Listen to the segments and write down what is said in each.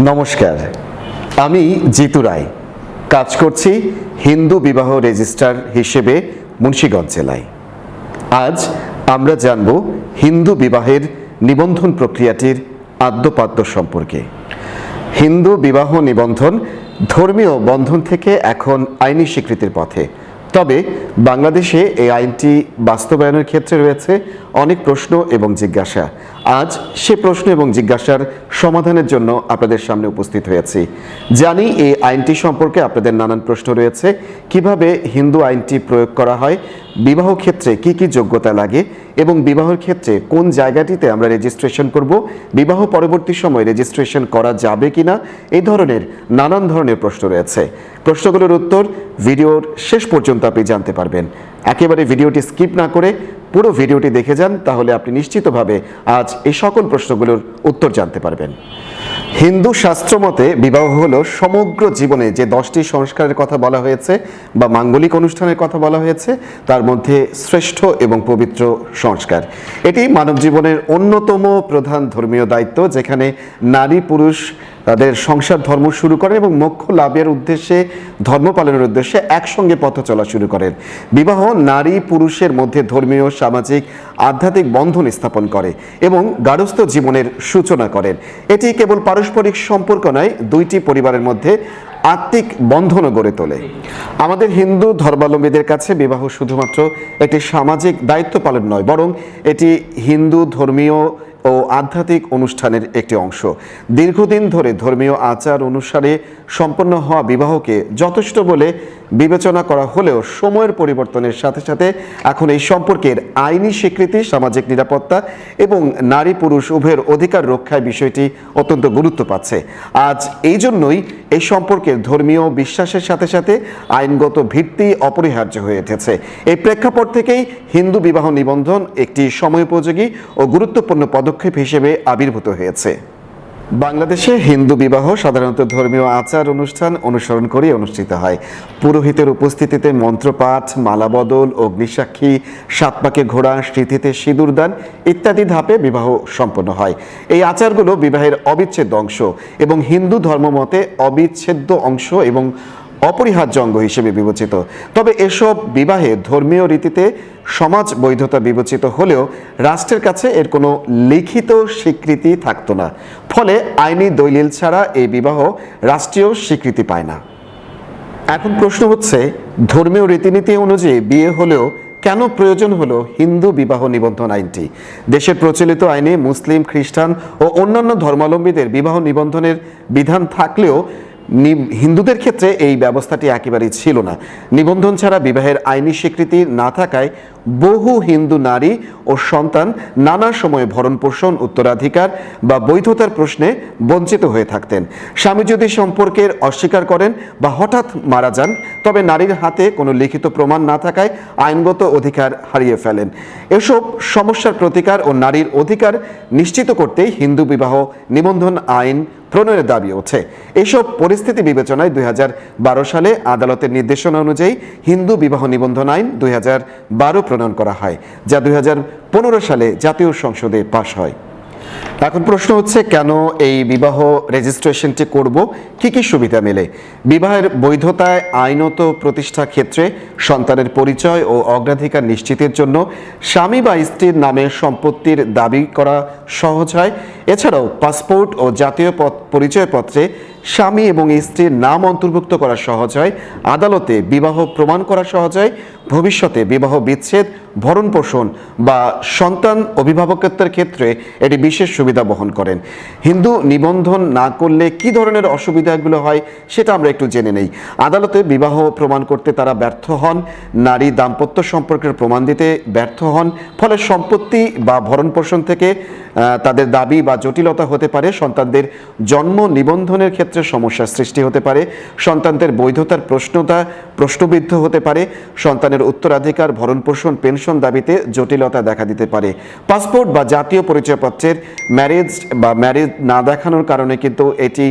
নমস্কার। আমি জিতু রায়। কাজ করছি হিন্দু বিবাহ রেজিস্ট্রার হিসেবে মুন্সীগঞ্জ জেলায়। আজ আমরা জানব হিন্দু বিবাহের নিবন্ধন প্রক্রিয়াটির আদ্যপাদ্য সম্পর্কে। হিন্দু বিবাহ নিবন্ধন ধর্মীয় বন্ধন থেকে এখন আইনি স্বীকৃতির পথে। তবে বাংলাদেশে এই আইনটি বাস্তবায়নের ক্ষেত্রে রয়েছে অনেক প্রশ্ন এবং জিজ্ঞাসা। আজ সে প্রশ্ন এবং জিজ্ঞাসার সমাধানের জন্য আপনাদের সামনে উপস্থিত হয়েছি। জানি এই আইনটি সম্পর্কে আপনাদের নানান প্রশ্ন রয়েছে। কীভাবে হিন্দু আইনটি প্রয়োগ করা হয়? বিবাহ ক্ষেত্রে কি কি যোগ্যতা লাগে? এবং বিবাহের ক্ষেত্রে কোন জায়গাটিতে আমরা রেজিস্ট্রেশন করব? বিবাহ পরবর্তী সময় রেজিস্ট্রেশন করা যাবে কিনা? এই ধরনের নানান ধরনের প্রশ্ন রয়েছে। প্রশ্নগুলোর উত্তর ভিডিওর শেষ পর্যন্ত আপনি জানতে পারবেন। একেবারে ভিডিওটি স্কিপ না করে পুরো ভিডিওটি দেখে যান, তাহলে আপনি নিশ্চিতভাবে আজ এই সকল প্রশ্নগুলোর উত্তর জানতে পারবেন। হিন্দু শাস্ত্র মতে বিবাহ হলো সমগ্র জীবনে যে দশটি সংস্কারের কথা বলা হয়েছে বা মাঙ্গলিক অনুষ্ঠানের কথা বলা হয়েছে, তার মধ্যে শ্রেষ্ঠ এবং পবিত্র সংস্কার। এটি মানব জীবনের অন্যতম প্রধান ধর্মীয় দায়িত্ব, যেখানে নারী পুরুষ তাদের সংসার, ধর্ম শুরু করে এবং মোক্ষ লাভের উদ্দেশ্যে, ধর্ম পালনের উদ্দেশ্যে একসঙ্গে পথ চলা শুরু করেন। বিবাহ নারী পুরুষের মধ্যে ধর্মীয়, সামাজিক, আধ্যাত্মিক বন্ধন স্থাপন করে এবং গারস্থ জীবনের সূচনা করেন। এটি কেবল পারস্পরিক সম্পর্ক নয়, দুইটি পরিবারের মধ্যে আত্মিক বন্ধনও গড়ে তোলে। আমাদের হিন্দু ধর্মাবলম্বীদের কাছে বিবাহ শুধুমাত্র একটি সামাজিক দায়িত্ব পালন নয়, বরং এটি হিন্দু ধর্মীয় ও আধ্যাত্মিক অনুষ্ঠানের একটি অংশ। দীর্ঘদিন ধরে ধর্মীয় আচার অনুসারে সম্পন্ন হওয়া বিবাহকে যথেষ্ট বলে বিবেচনা করা হলেও সময়ের পরিবর্তনের সাথে সাথে এখন এই সম্পর্কের আইনি স্বীকৃতি, সামাজিক নিরাপত্তা এবং নারী পুরুষ উভয়ের অধিকার রক্ষায় বিষয়টি অত্যন্ত গুরুত্ব পাচ্ছে। আজ এই জন্যই এই সম্পর্কের ধর্মীয় বিশ্বাসের সাথে সাথে আইনগত ভিত্তি অপরিহার্য হয়ে উঠেছে। এই প্রেক্ষাপট থেকেই হিন্দু বিবাহ নিবন্ধন একটি সময়োপযোগী ও গুরুত্বপূর্ণ পদক্ষেপ হিসেবে আবির্ভূত হয়েছে। বাংলাদেশে হিন্দু বিবাহ সাধারণত ধর্মীয় আচার অনুষ্ঠান অনুসরণ করে অনুষ্ঠিত হয়। পুরোহিতের উপস্থিতিতে মন্ত্রপাঠ, মালাবদল, অগ্নিসাক্ষী, সাতপাকে ঘোড়া, স্মৃতিতে সিঁদুরদান ইত্যাদি ধাপে বিবাহ সম্পন্ন হয়। এই আচারগুলো বিবাহের অবিচ্ছেদ্য অংশ এবং হিন্দু ধর্মমতে অবিচ্ছেদ্য অংশ এবং অপরিহার্য অঙ্গ হিসেবে বিবেচিত। তবে এসব বিবাহে ধর্মীয় রীতিতে সমাজ বৈধতা বিবেচিত হলেও রাষ্ট্রের কাছে এর কোনো লিখিত স্বীকৃতি থাকতো না। ফলে আইনি দলিল ছাড়া এই বিবাহ রাষ্ট্রীয় স্বীকৃতি পায় না। এখন প্রশ্ন হচ্ছে, ধর্মীয় রীতিনীতি অনুযায়ী বিয়ে হলেও কেন প্রয়োজন হলো হিন্দু বিবাহ নিবন্ধন আইনটি? দেশের প্রচলিত আইনে মুসলিম, খ্রিস্টান ও অন্যান্য ধর্মাবলম্বীদের বিবাহ নিবন্ধনের বিধান থাকলেও হিন্দুদের ক্ষেত্রে এই ব্যবস্থাটি একেবারেই ছিল না। নিবন্ধন ছাড়া বিবাহের আইনি স্বীকৃতি না থাকায় বহু হিন্দু নারী ও সন্তান নানা সময়ে ভরণ পোষণ উত্তরাধিকার বা বৈধতার প্রশ্নে বঞ্চিত হয়ে থাকতেন। স্বামী যদি সম্পর্কের অস্বীকার করেন বা হঠাৎ মারা যান, তবে নারীর হাতে কোনো লিখিত প্রমাণ না থাকায় আইনগত অধিকার হারিয়ে ফেলেন। এসব সমস্যার প্রতিকার ও নারীর অধিকার নিশ্চিত করতেই হিন্দু বিবাহ নিবন্ধন আইন প্রণয়নের দাবি ওঠে। এসব পরিস্থিতি বিবেচনায় দুই হাজার বারো সালে আদালতের নির্দেশনা অনুযায়ী হিন্দু বিবাহ নিবন্ধন আইন দুই হাজার বারো প্রণয়ন করা হয় যা দুই হাজার পনেরো সালে জাতীয় সংসদে পাশ হয়। এখন প্রশ্ন হচ্ছে, কেন এই বিবাহ রেজিস্ট্রেশনটি করব? কি কি সুবিধা মেলে? বিবাহের বৈধতায় আইনত প্রতিষ্ঠা ক্ষেত্রে সন্তানের পরিচয় ও অগ্রাধিকার নিশ্চিতের জন্য স্বামী বা স্ত্রীর নামে সম্পত্তির দাবি করা সহজ হয়। এছাড়াও পাসপোর্ট ও জাতীয় পরিচয়পত্রে স্বামী এবং স্ত্রীর নাম অন্তর্ভুক্ত করা সহজ হয়। আদালতে বিবাহ প্রমাণ করা সহজ হয়। ভবিষ্যতে বিবাহ বিচ্ছেদ ভরণ পোষণ বা সন্তান অভিভাবকত্বের ক্ষেত্রে এটি বিশেষ সুবিধা বহন করেন। হিন্দু নিবন্ধন না করলে কি ধরনের অসুবিধাগুলো হয় সেটা আমরা একটু জেনে নেই। আদালতে বিবাহ প্রমাণ করতে তারা ব্যর্থ হন, নারী দাম্পত্য সম্পর্কের প্রমাণ দিতে ব্যর্থ হন, ফলে সম্পত্তি বা ভরণ পোষণ থেকে তাদের দাবি বা জটিলতা হতে পারে, সন্তানদের জন্ম নিবন্ধনের ক্ষেত্রে সমস্যার সৃষ্টি হতে পারে, সন্তানদের বৈধতার প্রশ্নতা প্রশ্নবিদ্ধ হতে পারে, সন্তানের উত্তরাধিকার ভরণ পোষণ পেনশন পেনশন দাবিতে জটিলতা দেখা দিতে পারে। পাসপোর্ট বা জাতীয় পরিচয়পত্রের ম্যারেজ বা ম্যারেজ না দেখানোর কারণে কিন্তু এটি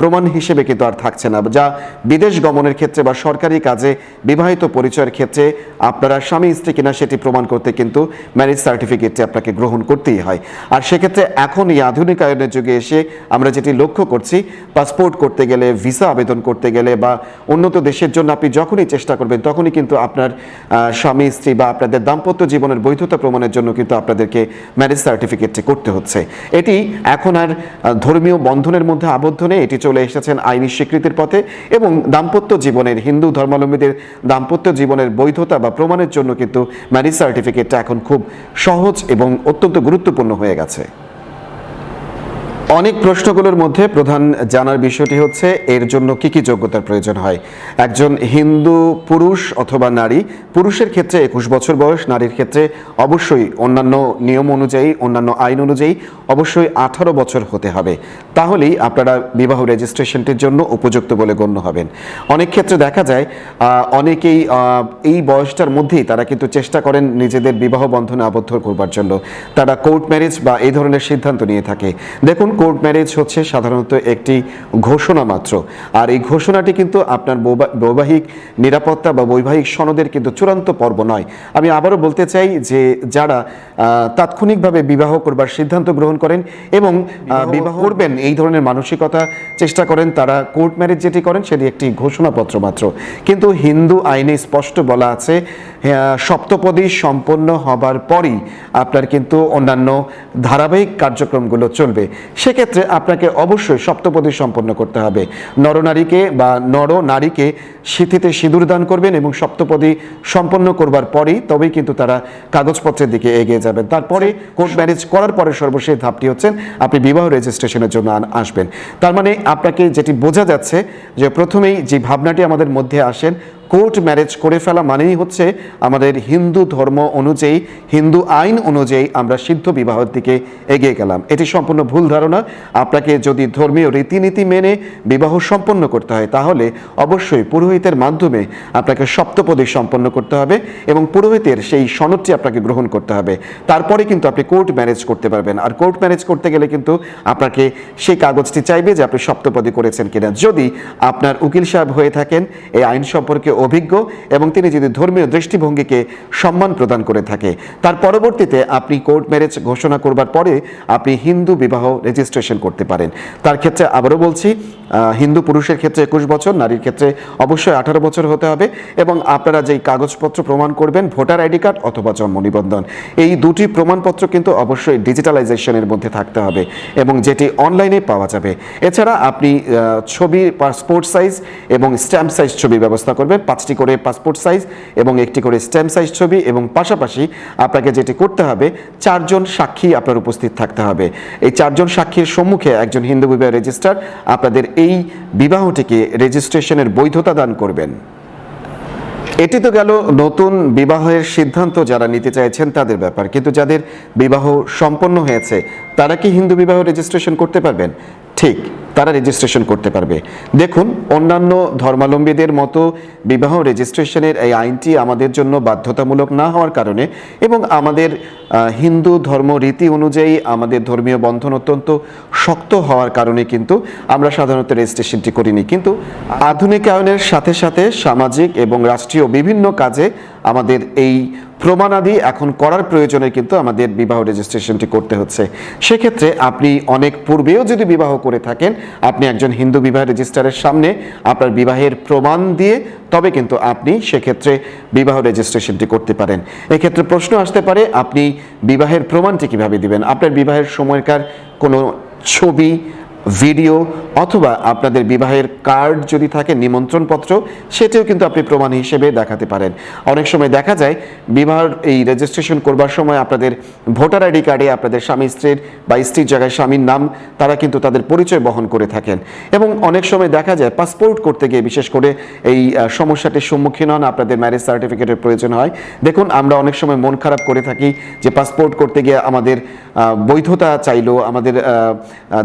প্রমাণ হিসেবে কিন্তু আর থাকছে না। যা বিদেশ গমনের ক্ষেত্রে বা সরকারি কাজে বিবাহিত পরিচয়ের ক্ষেত্রে আপনারা স্বামী, স্ত্রী কিনা সেটি প্রমাণ করতে কিন্তু ম্যারেজ সার্টিফিকেটটি আপনাকে গ্রহণ করতেই হয়। আর সেক্ষেত্রে এখন এই আধুনিকায়নের যুগে এসে আমরা যেটি লক্ষ্য করছি পাসপোর্ট করতে গেলে ভিসা আবেদন করতে গেলে বা উন্নত দেশের জন্য আপনি যখনই চেষ্টা করবেন, তখনই কিন্তু আপনার স্বামী, স্ত্রী বা আপনাদের দাম্পত্য জীবনের বৈধতা প্রমাণের জন্য কিন্তু আপনাদেরকে ম্যারেজ সার্টিফিকেটটি করতে হচ্ছে। এটি এখন আর ধর্মীয় বন্ধনের মধ্যে আবদ্ধ নেই। এটি চলে এসেছেন আইনি স্বীকৃতির পথে এবং দাম্পত্য জীবনের, হিন্দু ধর্মাবলম্বীদের দাম্পত্য জীবনের বৈধতা বা প্রমাণের জন্য কিন্তু ম্যারিজ সার্টিফিকেটটা এখন খুব সহজ এবং অত্যন্ত গুরুত্বপূর্ণ হয়ে গেছে। অনেক প্রশ্নগুলোর মধ্যে প্রধান জানার বিষয়টি হচ্ছে, এর জন্য কি কি যোগ্যতার প্রয়োজন হয়? একজন হিন্দু, পুরুষ অথবা নারী, পুরুষের ক্ষেত্রে একুশ বছর বয়স, নারীর ক্ষেত্রে অবশ্যই অন্যান্য নিয়ম অনুযায়ী, অন্যান্য আইন অনুযায়ী অবশ্যই আঠারো বছর হতে হবে। তাহলেই আপনারা বিবাহ রেজিস্ট্রেশনটির জন্য উপযুক্ত বলে গণ্য হবেন। অনেক ক্ষেত্রে দেখা যায় অনেকেই এই বয়সটার মধ্যেই তারা কিন্তু চেষ্টা করেন নিজেদের বিবাহ বন্ধনে আবদ্ধ করবার জন্য। তারা কোর্ট ম্যারেজ বা এই ধরনের সিদ্ধান্ত নিয়ে থাকে। দেখুন কোর্ট ম্যারেজ হচ্ছে সাধারণত একটি ঘোষণা মাত্র। আর এই ঘোষণাটি কিন্তু আপনার বৈবা- বৈবাহিক নিরাপত্তা বা বৈবাহিক সনদের কিন্তু চূড়ান্ত পর্ব নয়। আমি আবারও বলতে চাই যে যারা তাৎক্ষণিকভাবে বিবাহ করবার সিদ্ধান্ত গ্রহণ করেন এবং বিবাহ করবেন এই ধরনের মানসিকতা চেষ্টা করেন তারা কোর্ট ম্যারেজ যেটি করেন সেটি একটি ঘোষণাপত্র মাত্র। কিন্তু হিন্দু আইনে স্পষ্ট বলা আছে সপ্তপদী সম্পন্ন হবার পরই আপনার কিন্তু অন্যান্য ধারাবাহিক কার্যক্রমগুলো চলবে। সেক্ষেত্রে আপনাকে অবশ্যই সপ্তপদী সম্পন্ন করতে হবে। নরনারীকে বা নর নারীকে সিথিতে সিঁদুর দান করবেন এবং সপ্তপদী সম্পন্ন করবার পরেই তবেই কিন্তু তারা কাগজপত্রের দিকে এগিয়ে যাবেন। তারপরে কোর্ট ম্যারেজ করার পরে সর্বশেষ ধাপটি হচ্ছেন আপনি বিবাহ রেজিস্ট্রেশনের জন্য আন- আসবেন। তার মানে আপনাকে যেটি বোঝা যাচ্ছে যে প্রথমেই যে ভাবনাটি আমাদের মধ্যে আসেন কোর্ট ম্যারেজ করে ফেলা মানেই হচ্ছে আমাদের হিন্দু ধর্ম অনুযায়ী, হিন্দু আইন অনুযায়ী আমরা সিদ্ধ বিবাহের দিকে এগিয়ে গেলাম। এটি সম্পূর্ণ ভুল ধারণা। আপনাকে যদি ধর্মীয় রীতিনীতি মেনে বিবাহ সম্পন্ন করতে হয়, তাহলে অবশ্যই পুরোহিতের মাধ্যমে আপনাকে সপ্তপদী সম্পন্ন করতে হবে এবং পুরোহিতের সেই সনদটি আপনাকে গ্রহণ করতে হবে। তারপরে কিন্তু আপনি কোর্ট ম্যারেজ করতে পারবেন। আর কোর্ট ম্যারেজ করতে গেলে কিন্তু আপনাকে সেই কাগজটি চাইবে যে আপনি সপ্তপদী করেছেন কিনা। যদি আপনার উকিল সাহেব হয়ে থাকেন, এই আইন সম্পর্কে অভিজ্ঞ এবং তিনি যদি ধর্মীয় দৃষ্টিভঙ্গিকে সম্মান প্রদান করে থাকে। তার পরবর্তীতে আপনি কোর্ট ম্যারেজ ঘোষণা করবার পরে আপনি হিন্দু বিবাহ রেজিস্ট্রেশন করতে পারেন। তার ক্ষেত্রে আবারও বলছি হিন্দু পুরুষের ক্ষেত্রে একুশ বছর, নারীর ক্ষেত্রে অবশ্যই আঠারো বছর হতে হবে এবং আপনারা যেই কাগজপত্র প্রমাণ করবেন, ভোটার আইডি কার্ড অথবা জন্ম নিবন্ধন, এই দুটি প্রমাণপত্র কিন্তু অবশ্যই ডিজিটালাইজেশনের মধ্যে থাকতে হবে এবং যেটি অনলাইনে পাওয়া যাবে। এছাড়া আপনি ছবি পাসপোর্ট সাইজ এবং স্ট্যাম্প সাইজ ছবি ব্যবস্থা করবেন। পাঁচটি করে পাসপোর্ট সাইজ এবং একটি করে স্ট্যাম্প সাইজ ছবি এবং পাশাপাশি আপনাকে যেটি করতে হবে, চারজন সাক্ষী আপনার উপস্থিত থাকতে হবে। এই চারজন সাক্ষীর সম্মুখে একজন হিন্দু বিবাহ রেজিস্ট্রার আপনাদের এই বিবাহটিকে রেজিস্ট্রেশনের বৈধতা দান করবেন। এটি তো গেল নতুন বিবাহের সিদ্ধান্ত, যারা নিতে চাইছেন তাদের ব্যাপার। কিন্তু যাদের বিবাহ সম্পন্ন হয়েছে, তারা কি হিন্দু বিবাহ রেজিস্ট্রেশন করতে পারবেন? ঠিক, তারা রেজিস্ট্রেশন করতে পারবে। দেখুন, অন্যান্য ধর্মাবলম্বীদের মতো বিবাহ রেজিস্ট্রেশনের এই আইনটি আমাদের জন্য বাধ্যতামূলক না হওয়ার কারণে এবং আমাদের হিন্দু ধর্ম রীতি অনুযায়ী আমাদের ধর্মীয় বন্ধন অত্যন্ত শক্ত হওয়ার কারণে কিন্তু আমরা সাধারণত রেজিস্ট্রেশনটি করিনি। কিন্তু আধুনিকায়নের সাথে সাথে সামাজিক এবং রাষ্ট্রীয় বিভিন্ন কাজে আমাদের এই প্রমাণাদি এখন করার প্রয়োজনে কিন্তু আমাদের বিবাহ রেজিস্ট্রেশনটি করতে হচ্ছে। সেক্ষেত্রে আপনি অনেক পূর্বেও যদি বিবাহ করে থাকেন, আপনি একজন হিন্দু বিবাহ রেজিস্ট্রারের সামনে আপনার বিবাহের প্রমাণ দিয়ে তবে কিন্তু আপনি সেক্ষেত্রে বিবাহ রেজিস্ট্রেশনটি করতে পারেন। এক্ষেত্রে প্রশ্ন আসতে পারে, আপনি বিবাহের প্রমাণটি কীভাবে দিবেন? আপনার বিবাহের সময়কার কোনো ছবি ভিডিও অথবা আপনাদের বিবাহের কার্ড যদি থাকে, নিমন্ত্রণপত্র, সেটিও কিন্তু আপনি প্রমাণ হিসেবে দেখাতে পারেন। অনেক সময় দেখা যায়, বিবাহ এই রেজিস্ট্রেশন করবার সময় আপনাদের ভোটার আইডি কার্ডে আপনাদের স্বামী স্ত্রীর বা স্ত্রীর জায়গায় স্বামীর নাম, তারা কিন্তু তাদের পরিচয় বহন করে থাকেন। এবং অনেক সময় দেখা যায় পাসপোর্ট করতে গিয়ে বিশেষ করে এই সমস্যাটির সম্মুখীন হন, আপনাদের ম্যারেজ সার্টিফিকেটের প্রয়োজন হয়। দেখুন, আমরা অনেক সময় মন খারাপ করে থাকি যে পাসপোর্ট করতে গিয়ে আমাদের বৈধতা চাইলো, আমাদের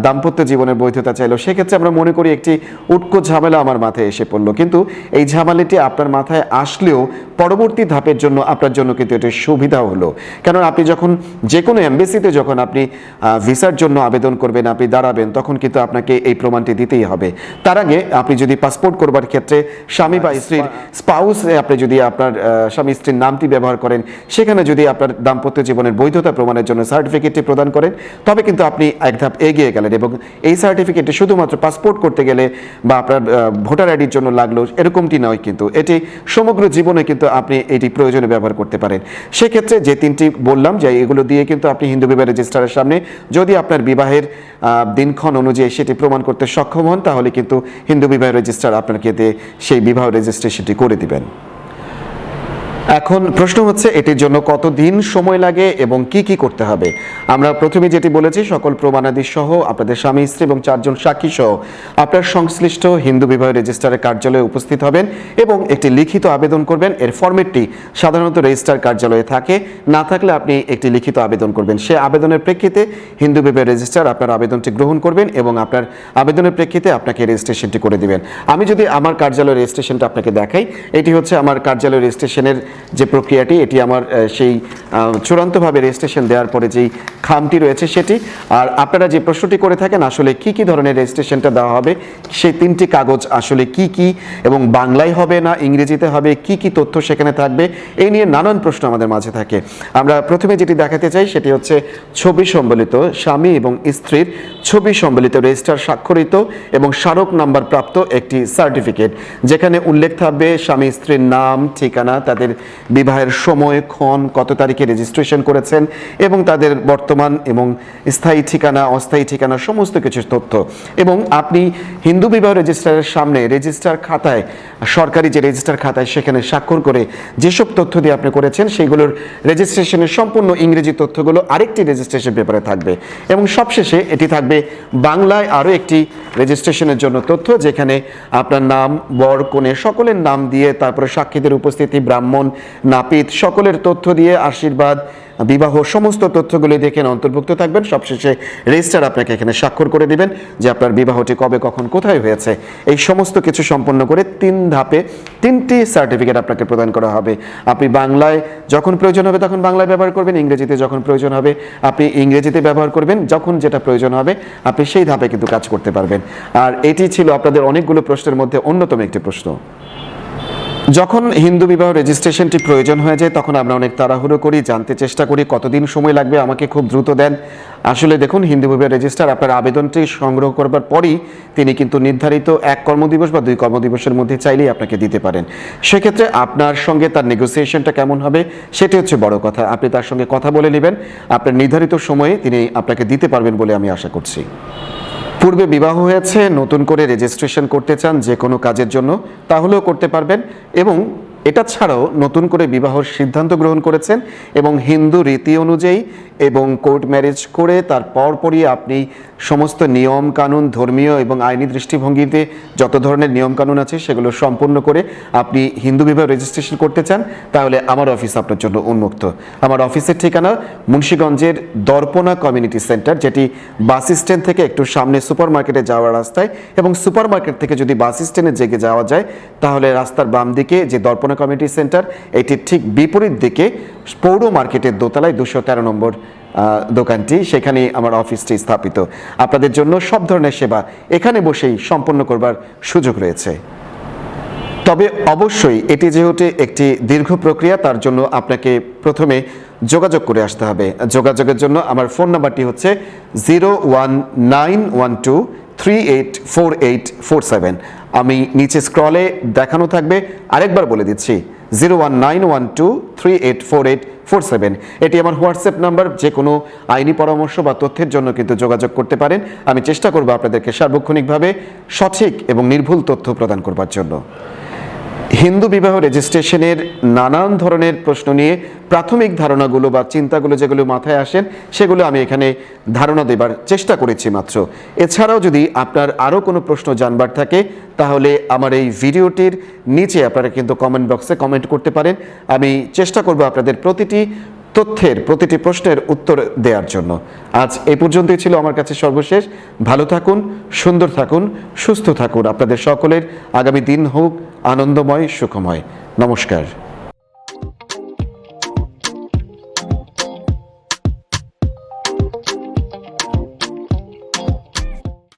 দাম্পত্য জীবনের জীবনের বৈধতা চাইলো। সেক্ষেত্রে আমরা মনে করি একটি উটকো ঝামেলা আমার মাথায় এসে পড়ল। কিন্তু এই ঝামেলাটি আপনার মাথায় আসলেও পরবর্তী ধাপের জন্য আপনার জন্য কিন্তু এটি সুবিধা হলো। কারণ আপনি যখন যে কোনো এমবেসিতে যখন আপনি ভিসার জন্য আবেদন করবেন আপনি দাঁড়াবেন তখন কিন্তু আপনাকে এই প্রমাণটি দিতেই হবে। তার আগে আপনি যদি পাসপোর্ট করবার ক্ষেত্রে স্বামী বা স্ত্রীর স্পাউস আপনি যদি আপনার স্বামী স্ত্রীর নামটি ব্যবহার করেন সেখানে যদি আপনার দাম্পত্য জীবনের বৈধতা প্রমাণের জন্য সার্টিফিকেটটি প্রদান করেন তবে কিন্তু আপনি এক ধাপ এগিয়ে গেলেন এবং এই সার্টিফিকেটটি শুধুমাত্র পাসপোর্ট করতে গেলে বা আপনার ভোটার আইডির জন্য লাগল, এরকমটি নয় কিন্তু। এটি সমগ্র জীবনে কিন্তু আপনি এটি প্রয়োজনে ব্যবহার করতে পারেন। সেক্ষেত্রে যে তিনটি বললাম, যে এগুলো দিয়ে কিন্তু আপনি হিন্দু বিবাহ রেজিস্ট্রারের সামনে যদি আপনার বিবাহের দিনক্ষণ অনুযায়ী সেটি প্রমাণ করতে সক্ষম হন, তাহলে কিন্তু হিন্দু বিবাহ রেজিস্ট্রার আপনাকে সেই বিবাহ রেজিস্ট্রেশনটি করে দিবেন। এখন প্রশ্ন হচ্ছে, এটির জন্য কত দিন সময় লাগে এবং কি কি করতে হবে? আমরা প্রথমে যেটি বলেছি, সকল প্রমাণাদি সহ, আপনাদের স্বামী, স্ত্রী এবং চারজন সাক্ষী সহ, আপনার সংশ্লিষ্ট হিন্দু বিবাহ রেজিস্ট্রারের কার্যালয়ে উপস্থিত হবেন এবং একটি লিখিত আবেদন করবেন। এর ফরম্যাটটি সাধারণত রেজিস্ট্রার কার্যালয়ে থাকে। না থাকলে আপনি একটি লিখিত আবেদন করবেন। সে আবেদনের প্রেক্ষিতে হিন্দু বিবাহ রেজিস্ট্রার আপনার আবেদনটি গ্রহণ করবেন এবং আপনার আবেদনের প্রেক্ষিতে আপনাকে রেজিস্ট্রেশনটি করে দিবেন। আমি যদি আমার কার্যালয় রেজিস্ট্রেশনটা আপনাকে দেখাই, এটি হচ্ছে আমার কার্যালয় রেজিস্ট্রেশনের যে প্রক্রিয়াটি, এটি আমার সেই চূড়ান্তভাবে রেজিস্ট্রেশন দেওয়ার পরে যেই খামটি রয়েছে সেটি। আর আপনারা যে প্রশ্নটি করে থাকেন, আসলে কি কি ধরনের রেজিস্ট্রেশনটা দেওয়া হবে, সেই তিনটি কাগজ আসলে কি কি এবং বাংলায় হবে না, ইংরেজিতে হবে, কি কি তথ্য সেখানে থাকবে, এই নিয়ে নানান প্রশ্ন আমাদের মাঝে থাকে। আমরা প্রথমে যেটি দেখাতে চাই, সেটি হচ্ছে ছবি সম্বলিত, স্বামী এবং স্ত্রীর ছবি সম্বলিত রেজিস্টার স্বাক্ষরিত এবং স্মারক নাম্বার প্রাপ্ত একটি সার্টিফিকেট যেখানে উল্লেখ থাকবে স্বামী, স্ত্রীর নাম, ঠিকানা, তাদের বিবাহের সময় ক্ষণ কত তারিখে রেজিস্ট্রেশন করেছেন এবং তাদের বর্তমান এবং স্থায়ী ঠিকানা, অস্থায়ী ঠিকানা, সমস্ত কিছু তথ্য। এবং আপনি হিন্দু বিবাহ রেজিস্ট্রারের সামনে রেজিস্টার খাতায়, সরকারি যে রেজিস্টার খাতায় সেখানে স্বাক্ষর করে যেসব তথ্য দিয়ে আপনি করেছেন সেইগুলোর রেজিস্ট্রেশনের সম্পূর্ণ ইংরেজি তথ্যগুলো আরেকটি রেজিস্ট্রেশন পেপারে থাকবে। এবং সবশেষে এটি থাকবে বাংলায় আরও একটি রেজিস্ট্রেশনের জন্য তথ্য, যেখানে আপনার নাম, বর, কনে সকলের নাম দিয়ে তারপরে সাক্ষীদের উপস্থিতি, ব্রাহ্মণ নাপিত, সকলের তথ্য দিয়ে আশীর্বাদ, বিবাহ, সমস্ত তথ্যগুলি দেখেন অন্তর্ভুক্ত থাকবেন, সবশেষে রেজিস্টার আপনাকে এখানে স্বাক্ষর করে দিবেন যে আপনার বিবাহটি কবে, কখন, কোথায় হয়েছে। এই সমস্ত কিছু সম্পন্ন করে তিন ধাপে তিনটি সার্টিফিকেট আপনাকে প্রদান করা হবে। আপনি বাংলায় যখন প্রয়োজন হবে তখন বাংলায় ব্যবহার করবেন, ইংরেজিতে যখন প্রয়োজন হবে আপনি ইংরেজিতে ব্যবহার করবেন, যখন যেটা প্রয়োজন হবে আপনি সেই ধাপে কিন্তু কাজ করতে পারবেন। আর এটি ছিল আপনাদের অনেকগুলো প্রশ্নের মধ্যে অন্যতম একটি প্রশ্ন। যখন হিন্দু বিবাহ রেজিস্ট্রেশনটি প্রয়োজন হয়ে যায়, তখন আমরা অনেক তাড়াহুড়ো করি, জানতে চেষ্টা করি, কতদিন সময় লাগবে, আমাকে খুব দ্রুত দেন। আসলে দেখুন, হিন্দু বিবাহ রেজিস্টার আপনার আবেদনটি সংগ্রহ করবার পরই তিনি কিন্তু নির্ধারিত এক কর্মদিবস বা দুই কর্মদিবসের মধ্যে চাইলেই আপনাকে দিতে পারেন। সেক্ষেত্রে আপনার সঙ্গে তার নেগোসিয়েশনটা কেমন হবে, সেটি হচ্ছে বড় কথা। আপনি তার সঙ্গে কথা বলে নেবেন। আপনার নির্ধারিত সময়ে তিনি আপনাকে দিতে পারবেন বলে আমি আশা করছি। পূর্বে বিবাহ হয়েছে, নতুন করে রেজিস্ট্রেশন করতে চান যে কোনো কাজের জন্য, তাহলেও করতে পারবেন এবং এটা ছাড়াও নতুন করে বিবাহর সিদ্ধান্ত গ্রহণ করেছেন এবং হিন্দু রীতি অনুযায়ী এবং কোর্ট ম্যারেজ করে তার পরপরই আপনি সমস্ত নিয়ম কানুন ধর্মীয় এবং আইনি দৃষ্টিভঙ্গিতে যত ধরনের নিয়ম কানুন আছে সেগুলো সম্পূর্ণ করে আপনি হিন্দু বিবাহ রেজিস্ট্রেশন করতে চান, তাহলে আমার অফিস আপনার জন্য উন্মুক্ত। আমার অফিসের ঠিকানা মুন্সীগঞ্জের দর্পণা কমিউনিটি সেন্টার যেটি বাস স্ট্যান্ড থেকে একটু সামনে সুপার মার্কেটে যাওয়ার রাস্তায় এবং সুপার মার্কেট থেকে যদি বাস স্ট্যান্ডে জেগে যাওয়া যায়, তাহলে রাস্তার বাম দিকে যে দর্পণা কমিউনিটি সেন্টার এটির ঠিক বিপরীত দিকে পৌর মার্কেটের দোতলায় দুশো তেরো নম্বর দোকানটি সেখানে আমার অফিসটি স্থাপিত। আপনাদের জন্য সব ধরনের সেবা এখানে বসেই সম্পন্ন করবার সুযোগ রয়েছে। তবে অবশ্যই এটি যেহেতু একটি দীর্ঘ প্রক্রিয়া, তার জন্য আপনাকে প্রথমে যোগাযোগ করে আসতে হবে। যোগাযোগের জন্য আমার ফোন নাম্বারটি হচ্ছে zero one nine one two three eight four eight four seven. আমি নিচে স্ক্রলে দেখানো থাকবে, আরেকবার বলে দিচ্ছি zero one nine one two three eight four eight four seven এটি আমার হোয়াটসঅ্যাপ নাম্বার যে কোনো আইনি পরামর্শ বা তথ্যের জন্য কিন্তু যোগাযোগ করতে পারেন। আমি চেষ্টা করব আপনাদেরকে সার্বক্ষণিকভাবে সঠিক এবং নির্ভুল তথ্য প্রদান করবার জন্য। হিন্দু বিবাহ রেজিস্ট্রেশনের নানান ধরনের প্রশ্ন নিয়ে প্রাথমিক ধারণাগুলো বা চিন্তাগুলো যেগুলো মাথায় আসেন, সেগুলো আমি এখানে ধারণা দেবার চেষ্টা করেছি মাত্র। এছাড়াও যদি আপনার আরও কোনো প্রশ্ন জানবার থাকে, তাহলে আমার এই ভিডিওটির নিচে আপনারা কিন্তু কমেন্ট বক্সে কমেন্ট করতে পারেন। আমি চেষ্টা করব আপনাদের প্রতিটি তথ্যের প্রতিটি প্রশ্নের উত্তর দেওয়ার জন্য। আজ এই পর্যন্তই ছিল আমার কাছে সর্বশেষ। ভালো থাকুন, সুন্দর থাকুন, সুস্থ থাকুন। আপনাদের সকলের আগামী দিন হোক আনন্দময়, সুখময়। নমস্কার।